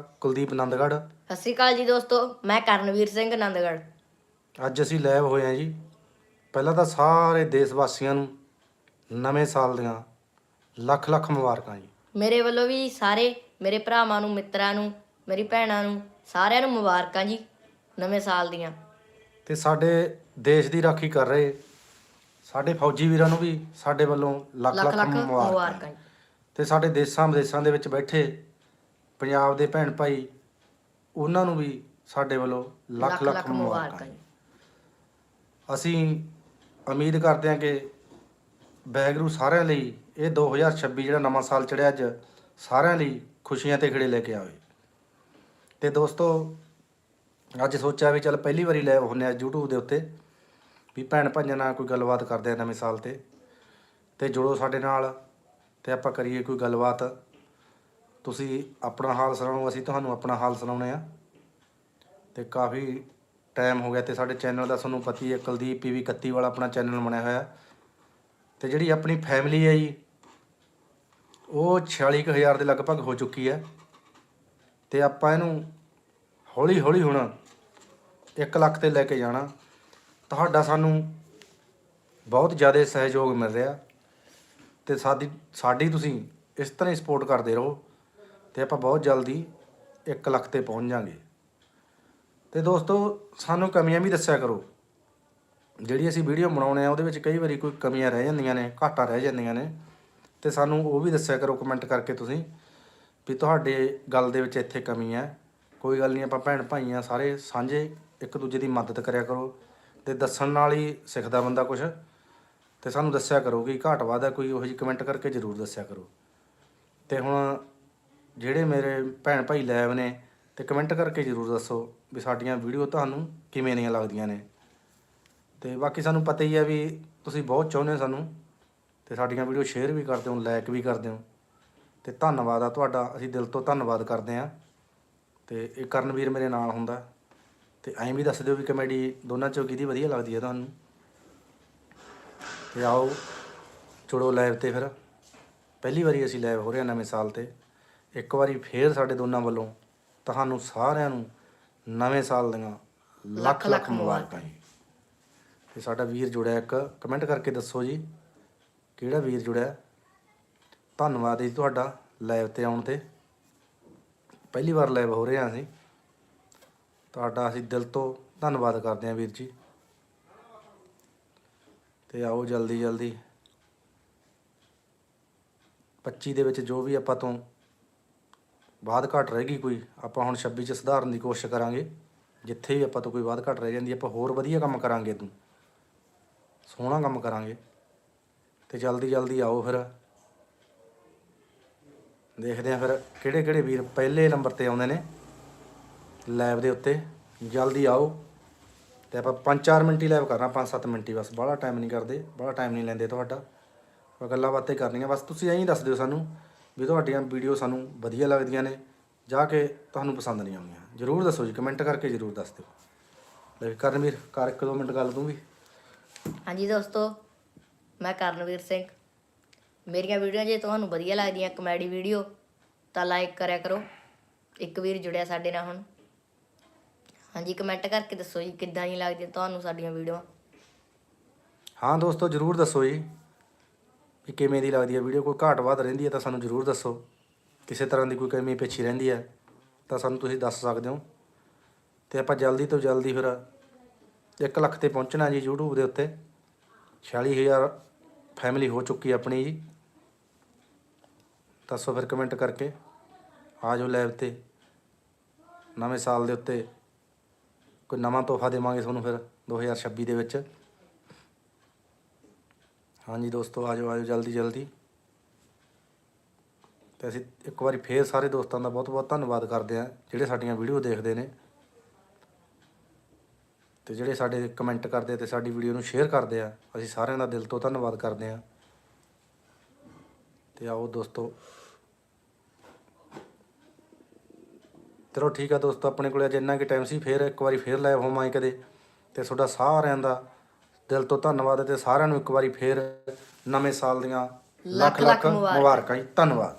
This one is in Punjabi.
ਕੁਲਦੀਪ ਆਨੰਦਗੜ੍ਹ ਸਤਿ ਸ਼੍ਰੀ ਅਕਾਲ ਜੀ ਦੋਸਤੋ ਮੈਂ ਕਰਨਵੀਰ ਸਿੰਘ ਆਨੰਦਗੜ੍ਹ ਅੱਜ ਅਸੀਂ ਲਾਈਵ ਹੋਏ ਹਾਂ ਜੀ। ਪਹਿਲਾਂ ਤਾਂ ਸਾਰੇ ਦੇਸ਼ ਵਾਸੀਆਂ ਨੂੰ ਨਵੇਂ ਸਾਲ ਦੀਆਂ ਲੱਖ ਲੱਖ ਮੁਬਾਰਕਾਂ ਜੀ। ਮੇਰੇ ਵੱਲੋਂ ਵੀ ਸਾਰੇ ਮੇਰੇ ਭਰਾਵਾਂ ਨੂੰ ਮਿੱਤਰਾਂ ਨੂੰ ਮੇਰੀ ਭੈਣਾਂ ਨੂੰ ਸਾਰਿਆਂ ਨੂੰ ਮੁਬਾਰਕਾਂ ਜੀ ਨਵੇਂ ਸਾਲ ਦੀਆਂ। ਤੇ ਸਾਡੇ ਦੇਸ਼ ਦੀ ਰਾਖੀ ਕਰ ਰਹੇ ਸਾਡੇ ਫੌਜੀ ਵੀਰਾਂ ਨੂੰ ਵੀ ਸਾਡੇ ਵੱਲੋਂ ਲੱਖ ਲੱਖ ਮੁਬਾਰਕਾਂ ਮੁਬਾਰਕਾਂ ਜੀ। ਤੇ ਸਾਡੇ ਦੇਸ਼ਾਂ ਵਿਦੇਸ਼ਾਂ ਦੇ ਵਿੱਚ ਬੈਠੇ ਪੰਜਾਬ ਦੇ ਭੈਣ ਭਾਈ ਉਹਨਾਂ ਨੂੰ ਵੀ ਸਾਡੇ ਵੱਲੋਂ ਲੱਖ ਲੱਖ ਮੁਬਾਰਕਾਂ ਜੀ। ਅਸੀਂ ਉਮੀਦ ਕਰਦੇ ਹਾਂ ਕਿ ਵੈਗਰੂ ਸਾਰਿਆਂ ਲਈ ਇਹ 2026 ਜਿਹੜਾ ਨਵਾਂ ਸਾਲ ਚੜਿਆ ਅੱਜ ਸਾਰਿਆਂ ਲਈ ਖੁਸ਼ੀਆਂ ਤੇ ਖਿੜੇ ਲੈ ਕੇ ਆਵੇ। ਤੇ ਦੋਸਤੋ ਅੱਜ ਸੋਚਿਆ ਵੀ ਚੱਲ ਪਹਿਲੀ ਵਾਰੀ ਲਾਈਵ ਹੁੰਨੇ ਆ YouTube ਦੇ ਉੱਤੇ ਵੀ ਭੈਣ ਭਾਈਆਂ ਨਾਲ ਕੋਈ ਗੱਲਬਾਤ ਕਰਦੇ ਆ ਨਵੇਂ ਸਾਲ ਤੇ। ਤੇ ਜੁੜੋ ਸਾਡੇ ਨਾਲ ਤੇ ਆਪਾਂ ਕਰੀਏ ਕੋਈ ਗੱਲਬਾਤ। ਤੁਸੀਂ ਆਪਣਾ ਹਾਲ ਸੁਣਾਓ, ਅਸੀਂ ਤੁਹਾਨੂੰ ਆਪਣਾ ਹਾਲ ਸੁਣਾਉਣੇ ਆ ਤੇ ਕਾਫੀ ਟਾਈਮ ਹੋ ਗਿਆ ਤੇ ਸਾਡੇ ਚੈਨਲ ਦਾ ਤੁਹਾਨੂੰ ਪਤਾ ਹੀ ਹੈ ਕੁਲਦੀਪ ਪੀਵੀ 31 ਵਾਲਾ ਆਪਣਾ ਚੈਨਲ ਬਣਿਆ ਹੋਇਆ। ਹੈ। ਤੇ ਜਿਹੜੀ ਆਪਣੀ ਫੈਮਿਲੀ ਹੈ ਜੀ, ਉਹ 46000 ਦੇ ਲਗਭਗ ਹੋ ਚੁੱਕੀ ਹੈ। ਤੇ ਆਪਾਂ ਇਹਨੂੰ ਹੌਲੀ ਹੌਲੀ ਹੁਣ 1 ਲੱਖ ਤੇ ਲੈ ਕੇ ਜਾਣਾ। ਤੁਹਾਡਾ ਸਾਨੂੰ ਬਹੁਤ ਜ਼ਿਆਦਾ ਸਹਿਯੋਗ ਮਿਲ ਰਿਹਾ। ਤੇ ਸਾਡੀ ਸਾਡੀ ਤੁਸੀਂ ਇਸ ਤਰ੍ਹਾਂ ਹੀ ਸਪੋਰਟ ਕਰਦੇ ਰਹੋ। ਤੇ ਆਪਾਂ ਬਹੁਤ ਜਲਦੀ 1 ਲੱਖ ਤੇ ਪਹੁੰਚ ਜਾਾਂਗੇ। ਤੇ ਦੋਸਤੋ, ਸਾਨੂੰ ਕਮੀਆਂ ਵੀ ਦੱਸਿਆ ਕਰੋ। ਜਿਹੜੀ ਅਸੀਂ ਵੀਡੀਓ ਬਣਾਉਣੇ ਆ, ਉਹਦੇ ਵਿੱਚ ਕਈ ਵਾਰੀ ਕੋਈ ਕਮੀਆਂ ਰਹਿ ਜਾਂਦੀਆਂ ਨੇ, ਘਾਟਾਂ ਰਹਿ ਜਾਂਦੀਆਂ ਨੇ। ਤੇ ਸਾਨੂੰ ਉਹ ਵੀ ਦੱਸਿਆ ਕਰੋ ਕਮੈਂਟ ਕਰਕੇ ਤੁਸੀਂ ਵੀ ਤੁਹਾਡੇ ਗੱਲ ਦੇ ਵਿੱਚ ਇੱਥੇ ਕਮੀ ਹੈ। ਕੋਈ ਗੱਲ ਨਹੀਂ, ਆਪਾਂ ਭੈਣ ਭਾਈ ਆ ਸਾਰੇ ਸਾਂਝੇ ਇੱਕ ਦੂਜੇ ਦੀ ਮਦਦ ਕਰਿਆ ਕਰੋ ਤੇ ਦੱਸਣ ਨਾਲ ਹੀ ਸਿੱਖਦਾ ਬੰਦਾ ਕੁਝ ਤੇ ਸਾਨੂੰ ਦੱਸਿਆ ਕਰੋ ਕਿ ਘਾਟ ਵਾਧ ਕੋਈ, ਉਹੋ ਜਿਹੀ ਕਮੈਂਟ ਕਰਕੇ ਜ਼ਰੂਰ ਦੱਸਿਆ ਕਰੋ। ਤੇ ਹੁਣ ਜਿਹੜੇ ਮੇਰੇ ਭੈਣ ਭਾਈ ਲੈਵ ਨੇ ਤੇ ਕਮੈਂਟ ਕਰਕੇ ਜ਼ਰੂਰ ਦੱਸੋ ਵੀ ਸਾਡੀਆਂ ਵੀਡੀਓ ਤੁਹਾਨੂੰ ਕਿਵੇਂ ਦੀਆਂ ਲੱਗਦੀਆਂ ਨੇ। ਤੇ ਬਾਕੀ ਸਾਨੂੰ ਪਤਾ ਹੀ ਹੈ ਵੀ ਤੁਸੀਂ ਬਹੁਤ ਚਾਹੁੰਦੇ ਹੋ ਸਾਨੂੰ ਤੇ ਸਾਡੀਆਂ ਵੀਡੀਓ ਸ਼ੇਅਰ ਵੀ ਕਰਦੇ ਹੋ ਲਾਈਕ ਵੀ ਕਰਦੇ ਹੋ। ਤੇ ਧੰਨਵਾਦ ਆ ਤੁਹਾਡਾ, ਅਸੀਂ ਦਿਲ ਤੋਂ ਧੰਨਵਾਦ ਕਰਦੇ ਹਾਂ। ਤੇ ਇਹ ਕਰਨਵੀਰ ਮੇਰੇ ਨਾਲ ਹੁੰਦਾ। ਤੇ ਐਂ ਵੀ ਦੱਸ ਦਿਓ ਵੀ ਕਮੇਡੀ ਦੋਨਾਂ ਚੋਂ ਕਿਹਦੀ ਵਧੀਆ ਲੱਗਦੀ ਹੈ ਤੁਹਾਨੂੰ। ਤੇ ਆਓ, ਜੁੜੋ ਲਾਈਵ ਤੇ ਫਿਰ। ਪਹਿਲੀ ਵਾਰੀ ਅਸੀਂ ਲਾਈਵ ਹੋ ਰਹੇ ਹਾਂ ਨਵੇਂ ਸਾਲ ਤੇ। ਇੱਕ ਵਾਰੀ ਫੇਰ ਸਾਡੇ ਦੋਨਾਂ ਵੱਲੋਂ ਤੁਹਾਨੂੰ ਸਾਰਿਆਂ ਨੂੰ ਨਵੇਂ ਸਾਲ ਦੀਆਂ ਲੱਖ ਲੱਖ ਮੁਬਾਰਕਾਂ ਜੀ। ਤੇ ਸਾਡਾ ਵੀਰ ਜੁੜਿਆ ਇੱਕ ਕਮੈਂਟ ਕਰਕੇ ਦੱਸੋ ਜੀ ਕਿਹੜਾ ਵੀਰ ਜੁੜਿਆ? ਧੰਨਵਾਦ ਜੀ ਤੁਹਾਡਾ ਲਾਈਵ ਤੇ ਆਉਣ ਤੇ। ਪਹਿਲੀ ਵਾਰ ਲਾਈਵ ਹੋ ਰਹੇ ਹਾਂ ਅਸੀਂ। ਤੁਹਾਡਾ ਅਸੀਂ ਦਿਲ ਤੋਂ ਧੰਨਵਾਦ ਕਰਦੇ ਹਾਂ ਵੀਰ ਜੀ। ਤੇ ਆਓ ਜਲਦੀ ਜਲਦੀ 25 ਦੇ ਵਿੱਚ ਜੋ ਵੀ ਆਪਾਂ ਤੋਂ ਬਾਅਦ ਘਟ ਰਹਿ ਗਈ ਕੋਈ, ਆਪਾਂ ਹੁਣ 26 ਚ ਸੁਧਾਰਨ ਦੀ ਕੋਸ਼ਿਸ਼ ਕਰਾਂਗੇ। ਜਿੱਥੇ ਵੀ ਆਪਾਂ ਤੋਂ ਕੋਈ ਬਾਅਦ ਘਟ ਰਹਿ ਜਾਂਦੀ, ਆਪਾਂ ਹੋਰ ਵਧੀਆ ਕੰਮ ਕਰਾਂਗੇ ਤੂੰ ਸੋਹਣਾ ਕੰਮ ਕਰਾਂਗੇ। ਤੇ ਜਲਦੀ ਜਲਦੀ ਆਓ ਫਿਰ। ਦੇਖਦੇ ਆ ਫਿਰ ਕਿਹੜੇ ਕਿਹੜੇ ਵੀਰ ਪਹਿਲੇ ਨੰਬਰ ਤੇ ਆਉਂਦੇ ਨੇ ਲਾਈਵ ਦੇ ਉੱਤੇ। ਜਲਦੀ ਆਓ। ਤੇ ਆਪਾਂ 5-4 ਮਿੰਟ ਹੀ ਲਾਈਵ ਕਰਨਾ 5-7 ਮਿੰਟ ਹੀ ਬਸ। ਬਾਹਲਾ ਟਾਈਮ ਨਹੀਂ ਕਰਦੇ, ਬਾਹਲਾ ਟਾਈਮ ਨਹੀਂ ਲੈਂਦੇ ਤੁਹਾਡਾ। ਗੱਲਾਂ ਬਾਤਾਂ ਕਰਨੀਆਂ। ਬਸ ਤੁਸੀਂ ਐਂ ਦੱਸ ਦਿਓ ਸਾਨੂੰ ਵੀ ਤੁਹਾਡੀਆਂ ਵੀਡੀਓ ਸਾਨੂੰ ਵਧੀਆ ਲੱਗਦੀਆਂ ਨੇ ਜਾਂ ਕਿ ਤੁਹਾਨੂੰ ਪਸੰਦ ਨਹੀਂ ਆਉਂਦੀਆਂ। ਜਰੂਰ ਦੱਸੋ ਜੀ ਕਮੈਂਟ ਕਰਕੇ ਜਰੂਰ ਦੱਸ ਦਿਓ। ਲੈ ਕਰਨਵੀਰ ਕਰ ਇੱਕ ਦੋ ਮਿੰਟ ਗੱਲ ਤੂੰ ਵੀ। ਹਾਂਜੀ ਦੋਸਤੋ ਮੈਂ ਕਰਨਵੀਰ ਸਿੰਘ। ਮੇਰੀਆਂ ਵੀਡੀਓ ਜੇ ਤੁਹਾਨੂੰ ਵਧੀਆ ਲੱਗਦੀਆਂ ਕਮੇਡੀ ਵੀਡੀਓ ਤਾਂ ਲਾਈਕ ਕਰਿਆ ਕਰੋ। ਇੱਕ ਵੀਰ ਜੁੜਿਆ ਸਾਡੇ ਨਾਲ ਹੁਣ। ਹਾਂਜੀ ਕਮੈਂਟ ਕਰਕੇ ਦੱਸੋ ਜੀ ਕਿੱਦਾਂ ਦੀ ਲੱਗਦੀਆਂ ਤੁਹਾਨੂੰ ਸਾਡੀਆਂ ਵੀਡੀਓ ਹਾਂ ਦੋਸਤੋ ਜਰੂਰ ਦੱਸੋ ਜੀ। ਵੀ ਕਿਵੇਂ ਦੀ ਲੱਗਦੀ ਹੈ ਵੀਡੀਓ, ਕੋਈ ਘਾਟ ਵੱਧ ਰਹਿੰਦੀ ਹੈ ਤਾਂ ਸਾਨੂੰ ਜਰੂਰ ਦੱਸੋ। ਕਿਸੇ ਤਰ੍ਹਾਂ ਦੀ ਕੋਈ ਕਮੀ ਪਿੱਛੇ ਰਹਿੰਦੀ ਹੈ ਤਾਂ ਸਾਨੂੰ ਤੁਸੀਂ ਦੱਸ ਸਕਦੇ ਹੋ। ਤੇ ਆਪਾਂ ਜਲਦੀ ਤੋਂ ਜਲਦੀ ਫਿਰ 1 ਲੱਖ ਤੇ ਪਹੁੰਚਣਾ ਜੀ YouTube ਦੇ ਉੱਤੇ। 46000 ਫੈਮਿਲੀ ਹੋ ਚੁੱਕੀ ਆਪਣੀ ਜੀ। ਦੱਸੋ ਫਿਰ ਕਮੈਂਟ ਕਰਕੇ। ਆ ਜਾਓ ਲਾਈਵ ਤੇ। ਨਵੇਂ ਸਾਲ ਦੇ ਉੱਤੇ ਕੋਈ ਨਵਾਂ ਤੋਹਫਾ ਦੇਵਾਂਗੇ ਤੁਹਾਨੂੰ ਫਿਰ 2026 ਦੇ ਵਿੱਚ। ਹਾਂਜੀ ਦੋਸਤੋ ਆਜੋ ਆਜੋ ਜਲਦੀ ਜਲਦੀ। ਤੇ ਅਸੀਂ ਇੱਕ ਵਾਰੀ ਫੇਰ ਸਾਰੇ ਦੋਸਤਾਂ ਦਾ ਬਹੁਤ ਬਹੁਤ ਧੰਨਵਾਦ ਕਰਦੇ ਹਾਂ, ਜਿਹੜੇ ਸਾਡੀਆਂ ਵੀਡੀਓ ਦੇਖਦੇ ਨੇ। ਤੇ ਜਿਹੜੇ ਸਾਡੇ ਕਮੈਂਟ ਕਰਦੇ ਆ ਤੇ ਸਾਡੀ ਵੀਡੀਓ ਨੂੰ ਸ਼ੇਅਰ ਕਰਦੇ ਆ, ਅਸੀਂ ਸਾਰਿਆਂ ਦਾ ਦਿਲ ਤੋਂ ਧੰਨਵਾਦ ਕਰਦੇ ਹਾਂ। ਤੇ ਆਓ ਦੋਸਤੋ। ਚਲੋ ਠੀਕ ਆ ਦੋਸਤੋ, ਆਪਣੇ ਕੋਲ ਅੱਜ ਇੰਨਾ ਕਿ ਟਾਈਮ ਸੀ, ਫੇਰ ਇੱਕ ਵਾਰੀ ਫੇਰ ਲਾਈਵ ਹੋਵਾਂਗੇ ਕਦੇ। ਤੇ ਤੁਹਾਡਾ ਸਾਰਿਆਂ ਦਾ ਦਿਲ ਤੋਂ ਧੰਨਵਾਦ ਤੇ ਸਾਰਿਆਂ ਨੂੰ ਇੱਕ ਵਾਰੀ ਫੇਰ ਨਵੇਂ ਸਾਲ ਦੀਆਂ ਲੱਖ ਲੱਖ। ਮੁਬਾਰਕਾਂ ਜੀ ਧੰਨਵਾਦ